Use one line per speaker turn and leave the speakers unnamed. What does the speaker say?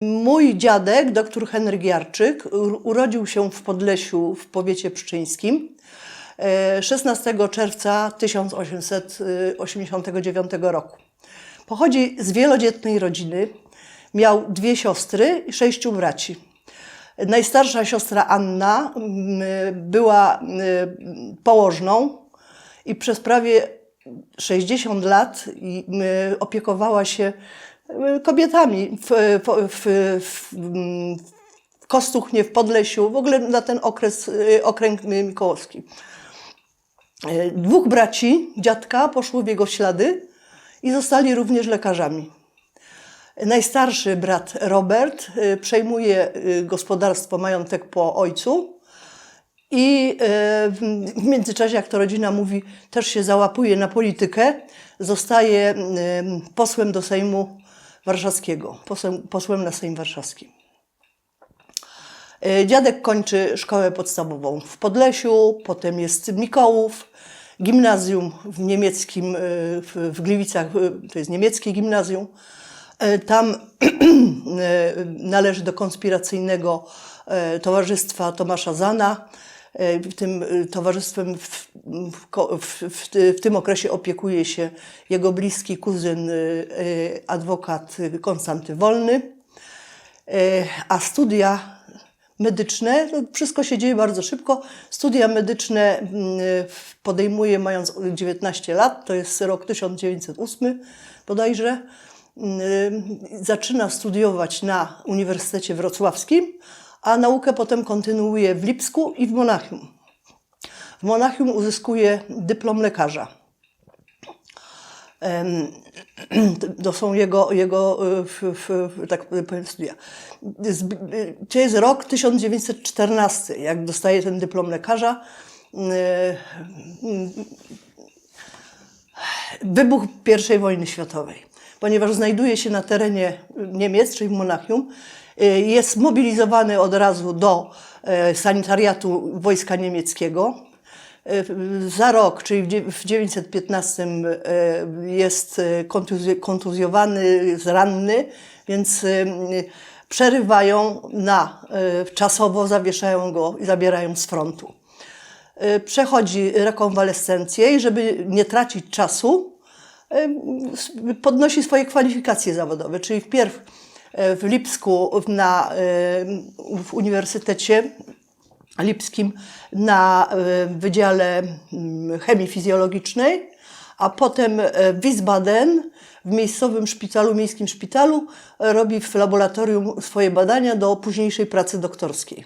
Mój dziadek, dr Henryk Jarczyk, urodził się w Podlesiu w powiecie pszczyńskim e, 16 czerwca 1889 roku. Pochodzi z wielodzietnej rodziny. Miał dwie siostry i sześciu braci. Najstarsza siostra Anna była położną i przez prawie 60 lat opiekowała się kobietami w, w, w, w, Kostuchnie, w Podlesiu, w ogóle na ten okres, y, okręg mikołowski. Y, Dwóch braci, dziadka, poszło w jego ślady i zostali również lekarzami. Najstarszy brat Robert y, przejmuje gospodarstwo, majątek po ojcu i y, w- międzyczasie, jak to rodzina mówi, też się załapuje na politykę. Zostaje y, posłem do Sejmu Warszawskiego, posłem, posłem na Sejm Warszawski. Y, Dziadek kończy szkołę podstawową w Podlesiu, potem jest Mikołów, gimnazjum w niemieckim, w, Gliwicach, to jest niemieckie gimnazjum. Tam należy do konspiracyjnego towarzystwa Tomasza Zana. W tym y, towarzystwem w, w, w, w, ty- w tym okresie opiekuje się jego bliski kuzyn, y, adwokat Konstanty Wolny. E, A studia medyczne, to wszystko się dzieje bardzo szybko. Studia medyczne mm, podejmuje mając 19 lat, to jest rok 1908 bodajże. Mm, Zaczyna studiować na Uniwersytecie Wrocławskim, a naukę potem kontynuuje w Lipsku i w Monachium. W Monachium uzyskuje dyplom lekarza. To są jego, jego f, tak powiem, studia. Y, To jest rok 1914, jak dostaje ten dyplom lekarza. Y, Wybuch I wojny światowej, ponieważ znajduje się na terenie Niemiec, czyli w Monachium, jest mobilizowany od razu do e, sanitariatu wojska niemieckiego. E, Za rok, czyli w dzie- w 1915 e, jest e, kontuzj- kontuzjowany, jest ranny, więc e, przerywają na, e, czasowo zawieszają go i zabierają z frontu. E, Przechodzi rekonwalescencję i żeby nie tracić czasu, e, podnosi swoje kwalifikacje zawodowe, czyli wpierw e, w Lipsku na, e, w Uniwersytecie Lipskim na e, Wydziale mm, Chemii Fizjologicznej, a potem e, w Wiesbaden w miejscowym szpitalu, miejskim szpitalu, e, robi w laboratorium swoje badania do późniejszej pracy doktorskiej.